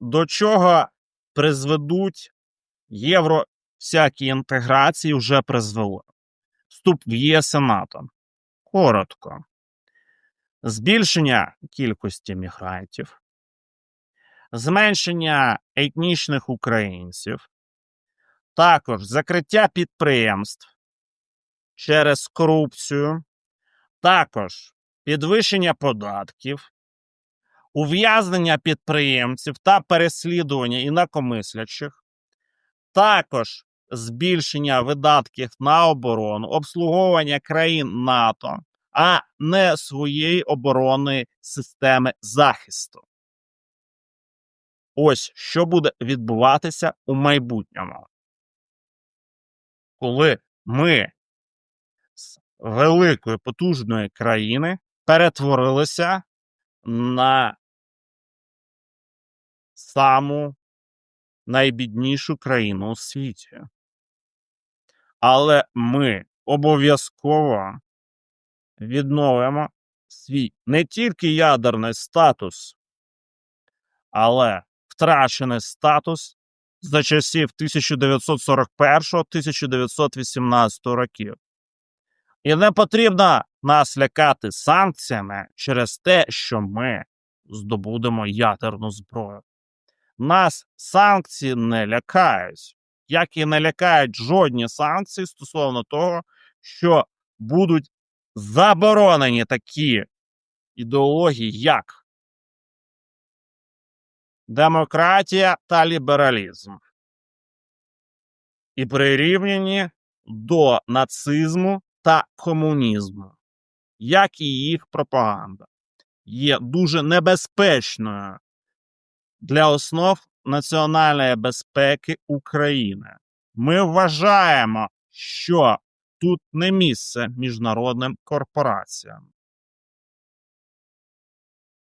до чого призведуть євро всякі інтеграції вже призвело. Вступ в ЄС і НАТО. Коротко. Збільшення кількості мігрантів, зменшення етнічних українців, також закриття підприємств через корупцію, також підвищення податків, ув'язнення підприємців та переслідування інакомислячих, також збільшення видатків на оборону, обслуговування країн НАТО, а не своєї оборонної системи захисту. Ось що буде відбуватися у майбутньому. Коли ми з великої потужної країни перетворилися на саму найбіднішу країну у світі. Але ми обов'язково відновимо свій не тільки ядерний статус, але втрачений статус за часів 1941-1918 років. І не потрібно нас лякати санкціями через те, що ми здобудемо ядерну зброю. Нас санкції не лякають, як і не лякають жодні санкції стосовно того, що будуть заборонені такі ідеології, як демократія та лібералізм, і прирівняні до нацизму та комунізму, як і їх пропаганда, є дуже небезпечною для основ національної безпеки України. Ми вважаємо, що тут не місце міжнародним корпораціям.